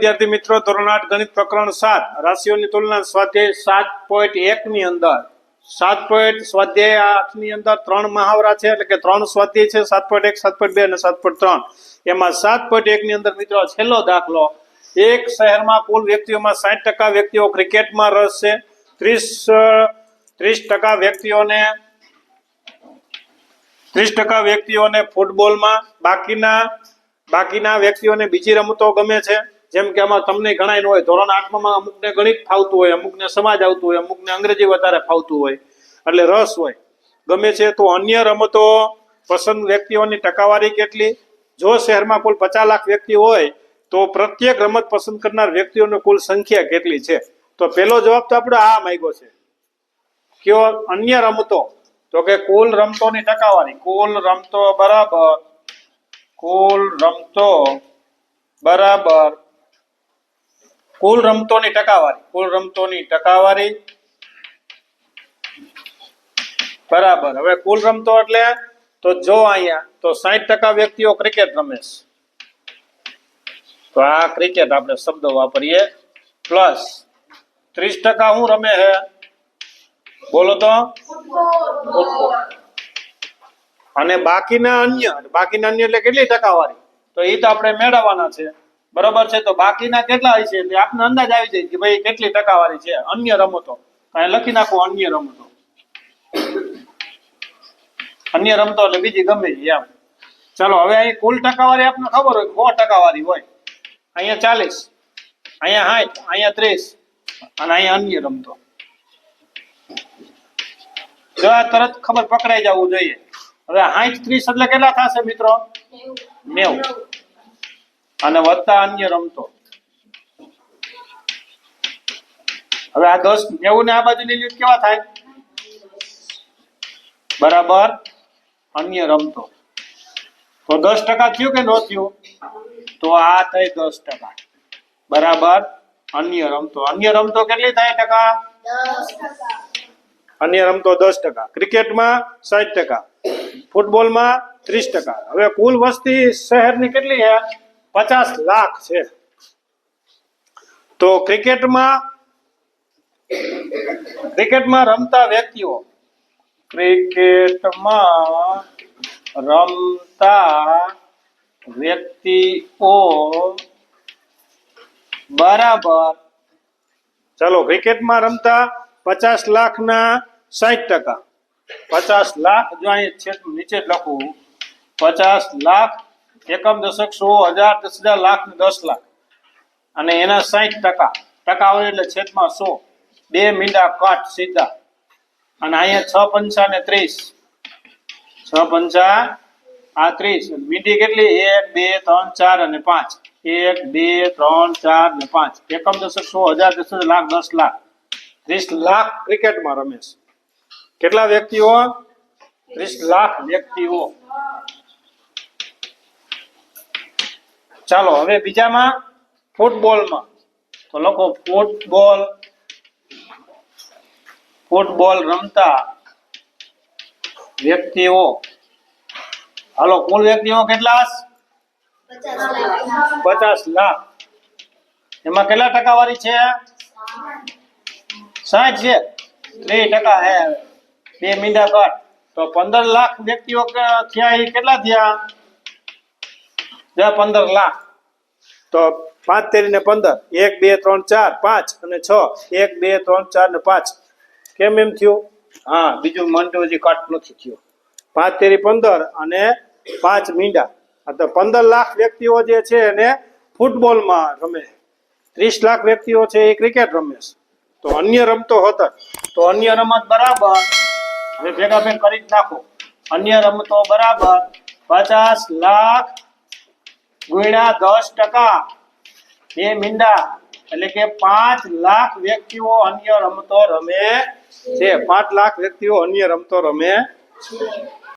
વિદ્યાર્થી મિત્રો, ધોરણ આઠ ગણિત પ્રકરણ સાત, રાશિઓની તુલના સ્વાધ્યાય સાત પોઈન્ટ એક ની અંદર. સાત પોઈન્ટ સ્વાધ્યાય આઠની અંદર ત્રણ મહાવરા છે, એટલે કે ત્રણ સ્વાધ્યાય છે, સાત પોઈન્ટ એક, સાત પોઈન્ટ બે અને સાત પોઈન્ટ ત્રણ. એમાં સાત પોઈન્ટ એક ની અંદર મિત્રો છેલ્લો દાખલો, એક શહેરમાં કુલ વ્યક્તિઓમાં સાઠ ટકા વ્યક્તિઓ ક્રિકેટમાં રસ છે, ત્રીસ ત્રીસ ટકા વ્યક્તિઓને, ત્રીસ ટકા વ્યક્તિઓને ફૂટબોલમાં, બાકીના બાકીના વ્યક્તિઓને બીજી રમતો ગમે છે. જેમ કે આમાં તમને ઘણા હોય, ધોરણ આઠમાં અમુકને ગણિત ફાવતું હોય, અમુકને સમાજ આવતું હોય, અમુકને અંગ્રેજી વધારે ફાવતું હોય, એટલે રસ હોય. ગમે છે તો અન્ય રમતો પસંદ વ્યક્તિઓની ટકાવારી કેટલી? જો શહેરમાં કુલ પચાસ લાખ વ્યક્તિ હોય, તો પ્રત્યેક રમત પસંદ કરનાર વ્યક્તિઓની કુલ સંખ્યા કેટલી છે? તો પહેલો જવાબ તો આપણો આ માંગ્યો છે. કયો? અન્ય રમતો. તો કે કુલ રમતોની ટકાવારી. કુલ રમતો બરાબર. કુલ રમતો બરાબર. કુલ રમતોની ટકાવારી, કુલ રમતોની ટકાવારી બરાબર. હવે કુલ રમતો એટલે તો જો અહીંયા તો સાહીઠ ટકા વ્યક્તિઓ ક્રિકેટ રમે છે. તો આ ક્રિકેટ આપણે શબ્દ વાપરીએ. પ્લસ ત્રીસ ટકા હું રમે છે બોલો તો. અને બાકીના અન્ય બાકીના અન્ય એટલે કેટલી ટકાવારી? તો એ તો આપણે મેળવવાના છે. બરોબર છે? તો બાકીના કેટલા હોય છે? એટલે આપને અંદાજ આવી જાય કે ભાઈ કેટલી ટકાવારી છે? અન્ય રમતો. અહીં લખી નાખો અન્ય રમતો. અન્ય રમતો એટલે બીજી ગમે છે એમ. ચાલો હવે અહીં કુલ ટકાવારી આપને ખબર હોય સો ટકાવારી હોય. અહીંયા ચાલીસ અહીંયા સાઠ અહીંયા ત્રીસ અને અહીંયા અન્ય રમતો. જો આ તરત ખબર પકડાઈ જવું જોઈએ. હવે સાઠ ત્રીસ એટલે કેટલા થશે મિત્રો? નેવું. અને વત્તા અન્ય રમતો. હવે આ દસ, નેવું ને આ બાજુની લીટ કેવા થાય? બરાબર. અન્ય રમતો. તો દસ ટકા થયું કે ન થયું? તો આ થઈ દસ ટકા. બરાબર. અન્ય રમતો. અન્ય રમતો કેટલી થાય ટકા? અન્ય રમતો દસ ટકા. ક્રિકેટમાં સાઠ ટકા. ફૂટબોલમાં ત્રીસ ટકા. હવે કુલ વસ્તી શહેરની કેટલી છે? પચાસ લાખ છે. તો ક્રિકેટમાં ક્રિકેટમાં રમતા વ્યક્તિઓ, ક્રિકેટમાં રમતા વ્યક્તિઓ બરાબર. ચલો, ક્રિકેટમાં રમતા પચાસ લાખના સાહીઠ ટકા. પચાસ લાખ જો અહીં નીચે લખું. પચાસ લાખ એકમ દશક સો હજાર દસ હજાર લાખ ને દસ લાખ. અને એના સાઠ ટકા. ટકા હોય એટલે છેદમાં સો. બે મીંડા કટ સીધા. અને અહીંયા છ પંચા ને ત્રીસ. છ પંચા, આ ત્રીસ. મીંડી કેટલી? એક, બે, ત્રણ, ચાર અને પાંચ. એક, બે, ત્રણ, ચાર ને પાંચ. એકમ દશક સો હજાર દસ લાખ દસ લાખ. ત્રીસ લાખ ક્રિકેટમાં રમે છે. કેટલા વ્યક્તિઓ? ત્રીસ લાખ વ્યક્તિઓ. ચાલો, હવે બીજામાં ફૂટબોલમાં. તો લખો, ફૂટબોલ ફૂટબોલ રમતા વ્યક્તિઓ. હાલો, કુલ વ્યક્તિઓ કેટલા? પચાસ લાખ. એમાં કેટલા ટકાવારી છે? સાઠ છે. ત્રીસ ટકા હે બે મીંડા કટ તો પંદર લાખ વ્યક્તિઓ થયા એ કેટલા થયા? જે પંદર લાખ. તો પાંચ તેરી ને પંદર એક બે ત્રણ ચાર પાંચ અને છ એક બે ત્રણ ચાર ને પાંચ. કેમ એમ થયું? હા બીજું મંડો હજી કટ નથી થયો. પાંચ તેરી પંદર અને પાંચ મીંડા. આ તો પંદર લાખ વ્યક્તિઓ જે છે એને ફૂટબોલમાં રમે. ત્રીસ લાખ વ્યક્તિઓ છે એ ક્રિકેટ રમે છે. તો અન્ય રમતો હતો તો અન્ય રમત બરાબર. હવે ભેગા ભેગ કરી જ નાખો. અન્ય રમતો બરાબર. પચાસ લાખ ગુણ્યા દસ ટકા. બે મીંડા. એટલે કે પાંચ લાખ વ્યક્તિઓ અન્ય રમતો રમે છે. પાંચ લાખ વ્યક્તિઓ અન્ય રમતો રમે